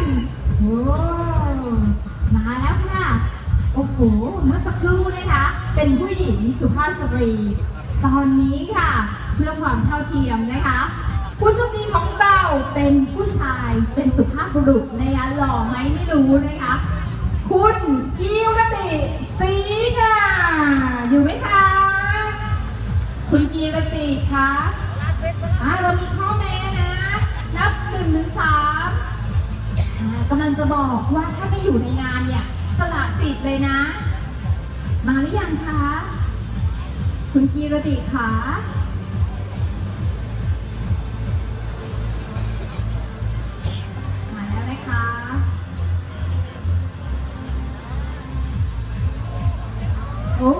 นโอ้มาแล้วค่ะ โอ้โห เมื่อสักครู่นะคะ เป็นผู้หญิงสุภาพสตรี ตอนนี้ค่ะ เพื่อความเท่าเทียมนะคะ ผู้โชคดีของเราเป็นผู้ชาย เป็นสุภาพบุรุษนะคะหล่อไหมไม่รู้นะคะ คุณกิวรติศรีค่ะ อยู่ไหมคะ คุณกีรติคะอ่าเรามีข้อ กำลังจะบอกว่าถ้าไม่อยู่ในงานเนี่ย สละสิทธิ์เลยนะ มาหรือยังคะ คุณกีรติคะมาแล้วนะคะ โอ้